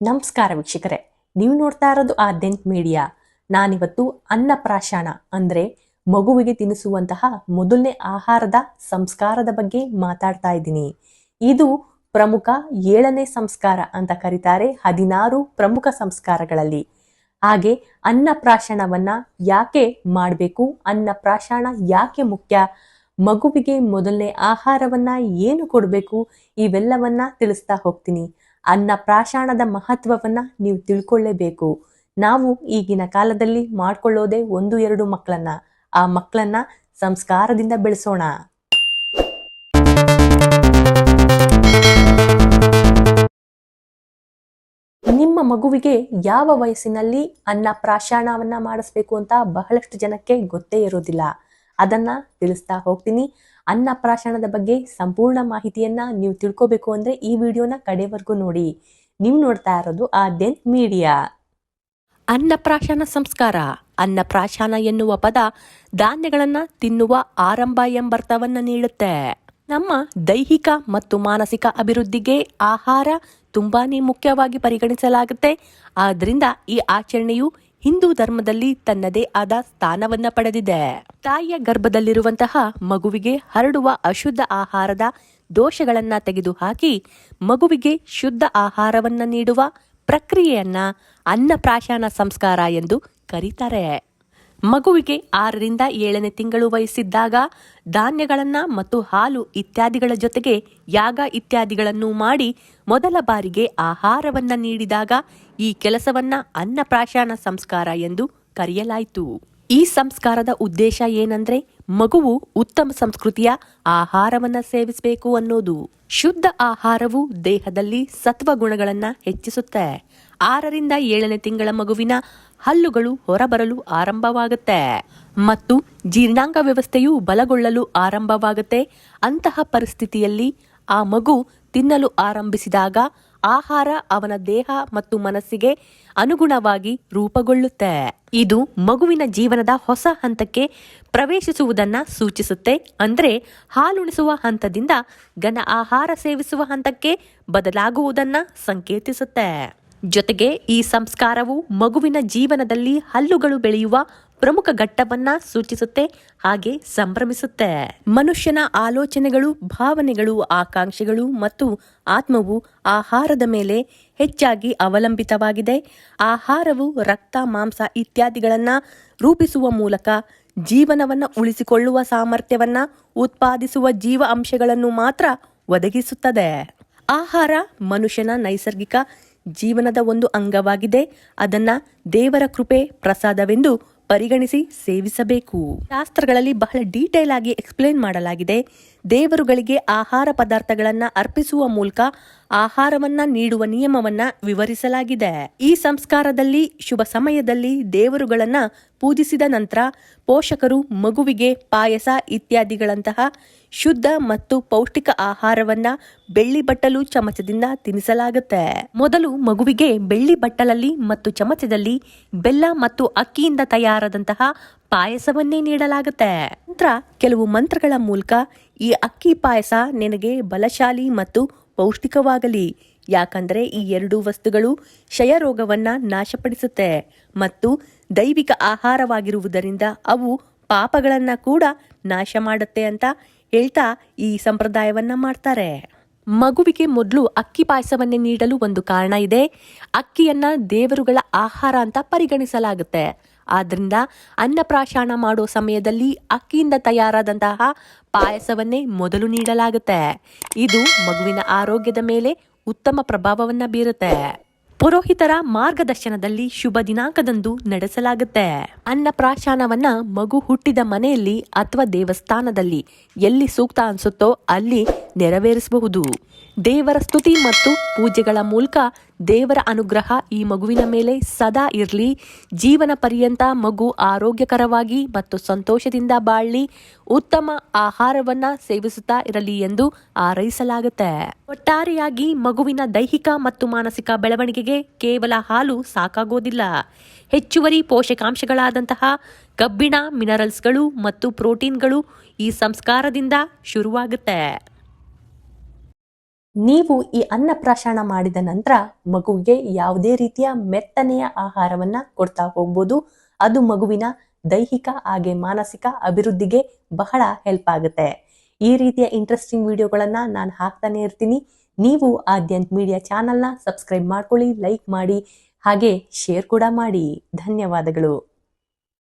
ನಮಸ್ಕಾರ ವೀಕ್ಷಕರೇ. ನೀವು ನೋಡ್ತಾ ಇರೋದು ಆದ್ಯಂತ್ ಮೀಡಿಯಾ. ನಾನಿವತ್ತು ಅನ್ನಪ್ರಾಶನ ಅಂದ್ರೆ ಮಗುವಿಗೆ ತಿನ್ನಿಸುವಂತಹ ಮೊದಲನೇ ಆಹಾರದ ಸಂಸ್ಕಾರದ ಬಗ್ಗೆ ಮಾತಾಡ್ತಾ ಇದ್ದೀನಿ. ಇದು ಪ್ರಮುಖ ಏಳನೇ ಸಂಸ್ಕಾರ ಅಂತ ಕರೀತಾರೆ ಹದಿನಾರು ಪ್ರಮುಖ ಸಂಸ್ಕಾರಗಳಲ್ಲಿ. ಹಾಗೆ ಅನ್ನಪ್ರಾಶನವನ್ನ ಯಾಕೆ ಮಾಡಬೇಕು ಅನ್ನಪ್ರಾಶನ ಯಾಕೆ ಮುಖ್ಯ, ಮಗುವಿಗೆ ಮೊದಲನೇ ಆಹಾರವನ್ನ ಏನು ಕೊಡಬೇಕು, ಇವೆಲ್ಲವನ್ನ ತಿಳಿಸ್ತಾ ಹೋಗ್ತೀನಿ. ಅನ್ನಪ್ರಾಶನದ ಮಹತ್ವವನ್ನ ನೀವು ತಿಳ್ಕೊಳ್ಳೇಬೇಕು. ನಾವು ಈಗಿನ ಕಾಲದಲ್ಲಿ ಮಾಡ್ಕೊಳ್ಳೋದೇ ಒಂದು ಎರಡು ಮಕ್ಕಳನ್ನ. ಆ ಮಕ್ಕಳನ್ನ ಸಂಸ್ಕಾರದಿಂದ ಬೆಳೆಸೋಣ. ನಿಮ್ಮ ಮಗುವಿಗೆ ಯಾವ ವಯಸ್ಸಿನಲ್ಲಿ ಅನ್ನ ಪ್ರಾಶಾಣವನ್ನ ಮಾಡಿಸ್ಬೇಕು ಅಂತ ಬಹಳಷ್ಟು ಜನಕ್ಕೆ ಗೊತ್ತೇ ಇರೋದಿಲ್ಲ. ಅದನ್ನ ತಿಳಿಸ್ತಾ ಹೋಗ್ತೀನಿ. ಅನ್ನಪ್ರಾಶನದ ಬಗ್ಗೆ ಸಂಪೂರ್ಣ ಮಾಹಿತಿಯನ್ನ ನೀವು ತಿಳ್ಕೋಬೇಕು ಅಂದ್ರೆ ಈ ವಿಡಿಯೋನ ಕಡೆವರೆಗೂ ನೋಡಿ. ನೀವು ನೋಡ್ತಾ ಇರೋದು ಆದ್ಯನ್ ಮೀಡಿಯಾ. ಅನ್ನಪ್ರಾಶನ ಸಂಸ್ಕಾರ. ಅನ್ನಪ್ರಾಶನ ಎನ್ನುವ ಪದ ಧಾನ್ಯಗಳನ್ನ ತಿನ್ನುವ ಆರಂಭ ಎಂಬರ್ಥವನ್ನ ನೀಡುತ್ತೆ. ನಮ್ಮ ದೈಹಿಕ ಮತ್ತು ಮಾನಸಿಕ ಅಭಿವೃದ್ಧಿಗೆ ಆಹಾರ ತುಂಬಾನೇ ಮುಖ್ಯವಾಗಿ ಪರಿಗಣಿಸಲಾಗುತ್ತೆ. ಆದ್ದರಿಂದ ಈ ಆಚರಣೆಯು ಹಿಂದೂ ಧರ್ಮದಲ್ಲಿ ತನ್ನದೇ ಆದ ಸ್ಥಾನವನ್ನ ಪಡೆದಿದೆ. ತಾಯಿಯ ಗರ್ಭದಲ್ಲಿರುವಂತಹ ಮಗುವಿಗೆ ಹರಡುವ ಅಶುದ್ಧ ಆಹಾರದ ದೋಷಗಳನ್ನ ತೆಗೆದುಹಾಕಿ ಮಗುವಿಗೆ ಶುದ್ಧ ಆಹಾರವನ್ನ ನೀಡುವ ಪ್ರಕ್ರಿಯೆಯನ್ನ ಅನ್ನಪ್ರಾಶನ ಸಂಸ್ಕಾರ ಎಂದು ಕರೀತಾರೆ. ಮಗುವಿಗೆ ಆರರಿಂದ ಏಳನೇ ತಿಂಗಳು ವಯಸ್ಸಿದ್ದಾಗ ಧಾನ್ಯಗಳನ್ನ ಮತ್ತು ಹಾಲು ಇತ್ಯಾದಿಗಳ ಜೊತೆಗೆ ಯಾಗ ಇತ್ಯಾದಿಗಳನ್ನು ಮಾಡಿ ಮೊದಲ ಬಾರಿಗೆ ಆಹಾರವನ್ನ ನೀಡಿದಾಗ ಈ ಕೆಲಸವನ್ನ ಅನ್ನಪ್ರಾಶನ ಸಂಸ್ಕಾರ ಎಂದು ಕರೆಯಲಾಯಿತು. ಈ ಸಂಸ್ಕಾರದ ಉದ್ದೇಶ ಏನಂದ್ರೆ ಮಗುವು ಉತ್ತಮ ಸಂಸ್ಕೃತಿಯ ಆಹಾರವನ್ನ ಸೇವಿಸಬೇಕು ಅನ್ನೋದು. ಶುದ್ಧ ಆಹಾರವು ದೇಹದಲ್ಲಿ ಸತ್ವ ಗುಣಗಳನ್ನ ಹೆಚ್ಚಿಸುತ್ತೆ. ಆರರಿಂದ ಏಳನೇ ತಿಂಗಳ ಮಗುವಿನ ಹಲ್ಲುಗಳು ಹೊರಬರಲು ಆರಂಭವಾಗುತ್ತೆ ಮತ್ತು ಜೀರ್ಣಾಂಗ ವ್ಯವಸ್ಥೆಯು ಬಲಗೊಳ್ಳಲು ಆರಂಭವಾಗುತ್ತೆ. ಅಂತಹ ಪರಿಸ್ಥಿತಿಯಲ್ಲಿ ಆ ಮಗು ತಿನ್ನಲು ಆರಂಭಿಸಿದಾಗ ಆಹಾರ ಅವನ ದೇಹ ಮತ್ತು ಮನಸ್ಸಿಗೆ ಅನುಗುಣವಾಗಿ ರೂಪುಗೊಳ್ಳುತ್ತೆ. ಇದು ಮಗುವಿನ ಜೀವನದ ಹೊಸ ಹಂತಕ್ಕೆ ಪ್ರವೇಶಿಸುವುದನ್ನ ಸೂಚಿಸುತ್ತೆ. ಅಂದ್ರೆ ಹಾಲುಣಿಸುವ ಹಂತದಿಂದ ಘನ ಆಹಾರ ಸೇವಿಸುವ ಹಂತಕ್ಕೆ ಬದಲಾಗುವುದನ್ನ ಸಂಕೇತಿಸುತ್ತೆ. ಜೊತೆಗೆ ಈ ಸಂಸ್ಕಾರವು ಮಗುವಿನ ಜೀವನದಲ್ಲಿ ಹಲ್ಲುಗಳು ಬೆಳೆಯುವ ಪ್ರಮುಖ ಘಟ್ಟವನ್ನ ಸೂಚಿಸುತ್ತೆ, ಹಾಗೆ ಸಂಭ್ರಮಿಸುತ್ತೆ. ಮನುಷ್ಯನ ಆಲೋಚನೆಗಳು, ಭಾವನೆಗಳು, ಆಕಾಂಕ್ಷೆಗಳು ಮತ್ತು ಆತ್ಮವು ಆಹಾರದ ಮೇಲೆ ಹೆಚ್ಚಾಗಿ ಅವಲಂಬಿತವಾಗಿದೆ. ಆಹಾರವು ರಕ್ತ, ಮಾಂಸ ಇತ್ಯಾದಿಗಳನ್ನು ರೂಪಿಸುವ ಮೂಲಕ ಜೀವನವನ್ನ ಉಳಿಸಿಕೊಳ್ಳುವ ಸಾಮರ್ಥ್ಯವನ್ನ ಉತ್ಪಾದಿಸುವ ಜೀವ ಅಂಶಗಳನ್ನು ಮಾತ್ರ ಒದಗಿಸುತ್ತದೆ. ಆಹಾರ ಮನುಷ್ಯನ ನೈಸರ್ಗಿಕ ಜೀವನದ ಒಂದು ಅಂಗವಾಗಿದೆ. ಅದನ್ನ ದೇವರ ಕೃಪೆ, ಪ್ರಸಾದವೆಂದು ಪರಿಗಣಿಸಿ ಸೇವಿಸಬೇಕು. ಶಾಸ್ತ್ರಗಳಲ್ಲಿ ಬಹಳ ಡೀಟೇಲ್ ಆಗಿ ಎಕ್ಸ್ಪ್ಲೇನ್ ಮಾಡಲಾಗಿದೆ. ದೇವರುಗಳಿಗೆ ಆಹಾರ ಪದಾರ್ಥಗಳನ್ನು ಅರ್ಪಿಸುವ ಮೂಲಕ ಆಹಾರವನ್ನ ನೀಡುವ ನಿಯಮವನ್ನ ವಿವರಿಸಲಾಗಿದೆ. ಈ ಸಂಸ್ಕಾರದಲ್ಲಿ, ಶುಭ ಸಮಯದಲ್ಲಿ ದೇವರುಗಳನ್ನ ಪೂಜಿಸಿದ ನಂತರ ಪೋಷಕರು, ಮಗುವಿಗೆ ಪಾಯಸ ಇತ್ಯಾದಿಗಳಂತಹ ಶುದ್ಧ ಮತ್ತು ಪೌಷ್ಟಿಕ ಆಹಾರವನ್ನ ಬೆಳ್ಳಿ ಬಟ್ಟಲು ಚಮಚದಿಂದ ತಿನ್ನಿಸಲಾಗುತ್ತೆ ಮೊದಲು ಮಗುವಿಗೆ ಬೆಳ್ಳಿ ಬಟ್ಟಲಲ್ಲಿ ಮತ್ತು ಚಮಚದಲ್ಲಿ ಬೆಲ್ಲ ಮತ್ತು ಅಕ್ಕಿಯಿಂದ ತಯಾರಾದಂತಹ ಪಾಯಸವನ್ನೇ ನೀಡಲಾಗುತ್ತೆ. ನಂತರ ಕೆಲವು ಮಂತ್ರಗಳ ಮೂಲಕ ಈ ಅಕ್ಕಿ ಪಾಯಸ ನಿನಗೆ ಬಲಶಾಲಿ ಮತ್ತು ಪೌಷ್ಟಿಕವಾಗಲಿ. ಯಾಕಂದ್ರೆ ಈ ಎರಡೂ ವಸ್ತುಗಳು ಕ್ಷಯರೋಗವನ್ನು ನಾಶಪಡಿಸುತ್ತೆ ಮತ್ತು ದೈವಿಕ ಆಹಾರವಾಗಿರುವುದರಿಂದ ಅವು ಪಾಪಗಳನ್ನು ಕೂಡ ನಾಶ ಮಾಡುತ್ತೆ ಅಂತ ಹೇಳ್ತಾ ಈ ಸಂಪ್ರದಾಯವನ್ನ ಮಾಡ್ತಾರೆ. ಮಗುವಿಗೆ ಮೊದಲು ಅಕ್ಕಿ ಪಾಯಸವನ್ನೇ ನೀಡಲು ಒಂದು ಕಾರಣ ಇದೆ. ಅಕ್ಕಿಯನ್ನ ದೇವರುಗಳ ಆಹಾರ ಅಂತ ಪರಿಗಣಿಸಲಾಗುತ್ತೆ. ಆದ್ರಿಂದ ಅನ್ನಪ್ರಾಶನ ಮಾಡೋ ಸಮಯದಲ್ಲಿ ಅಕ್ಕಿಯಿಂದ ತಯಾರಾದಂತಹ ಪಾಯಸವನ್ನೇ ಮೊದಲು ನೀಡಲಾಗುತ್ತೆ. ಇದು ಮಗುವಿನ ಆರೋಗ್ಯದ ಮೇಲೆ ಉತ್ತಮ ಪ್ರಭಾವವನ್ನ ಬೀರುತ್ತೆ. ಪುರೋಹಿತರ ಮಾರ್ಗದರ್ಶನದಲ್ಲಿ ಶುಭ ದಿನಾಂಕದಂದು ನಡೆಸಲಾಗುತ್ತೆ. ಅನ್ನಪ್ರಾಶನವನ್ನ ಮಗು ಹುಟ್ಟಿದ ಮನೆಯಲ್ಲಿ ಅಥವಾ ದೇವಸ್ಥಾನದಲ್ಲಿ ಎಲ್ಲಿ ಸೂಕ್ತ ಅನ್ಸುತ್ತೋ ಅಲ್ಲಿ ನೆರವೇರಿಸಬಹುದು. ದೇವರ ಸ್ತುತಿ ಮತ್ತು ಪೂಜೆಗಳ ಮೂಲಕ ದೇವರ ಅನುಗ್ರಹ ಈ ಮಗುವಿನ ಮೇಲೆ ಸದಾ ಇರಲಿ. ಜೀವನ ಪರ್ಯಂತ ಮಗು ಆರೋಗ್ಯಕರವಾಗಿ ಮತ್ತು ಸಂತೋಷದಿಂದ ಬಾಳಲಿ ಉತ್ತಮ ಆಹಾರವನ್ನ ಸೇವಿಸುತ್ತಾ ಇರಲಿ ಎಂದು ಆರೈಸಲಾಗುತ್ತೆ ಒಟ್ಟಾರೆಯಾಗಿ ಮಗುವಿನ ದೈಹಿಕ ಮತ್ತು ಮಾನಸಿಕ ಬೆಳವಣಿಗೆಗೆ ಕೇವಲ ಹಾಲು ಸಾಕಾಗೋದಿಲ್ಲ. ಹೆಚ್ಚುವರಿ ಪೋಷಕಾಂಶಗಳಾದಂತಹ ಕಬ್ಬಿಣ ಮಿನರಲ್ಸ್ಗಳು ಮತ್ತು ಪ್ರೋಟೀನ್ಗಳು ಈ ಸಂಸ್ಕಾರದಿಂದ ಶುರುವಾಗುತ್ತೆ. ನೀವು ಈ ಅನ್ನಪ್ರಾಶನ ಮಾಡಿದ ನಂತರ ಮಗುವಿಗೆ ಯಾವುದೇ ರೀತಿಯ ಮೆತ್ತನೆಯ ಆಹಾರವನ್ನ ಕೊಡ್ತಾ ಹೋಗ್ಬೋದು. ಅದು ಮಗುವಿನ ದೈಹಿಕ ಹಾಗೆ ಮಾನಸಿಕ ಅಭಿವೃದ್ಧಿಗೆ ಬಹಳ ಹೆಲ್ಪ್ ಆಗುತ್ತೆ. ಈ ರೀತಿಯ ಇಂಟ್ರೆಸ್ಟಿಂಗ್ ವಿಡಿಯೋಗಳನ್ನ ನಾನು ಹಾಕ್ತಾನೆ ಇರ್ತೀನಿ. ನೀವು ಆದ್ಯಂತ್ ಮೀಡಿಯಾ ಚಾನಲ್ನ ಸಬ್ಸ್ಕ್ರೈಬ್ ಮಾಡ್ಕೊಳ್ಳಿ ಲೈಕ್ ಮಾಡಿ, ಹಾಗೆ ಶೇರ್ ಕೂಡ ಮಾಡಿ. ಧನ್ಯವಾದಗಳು.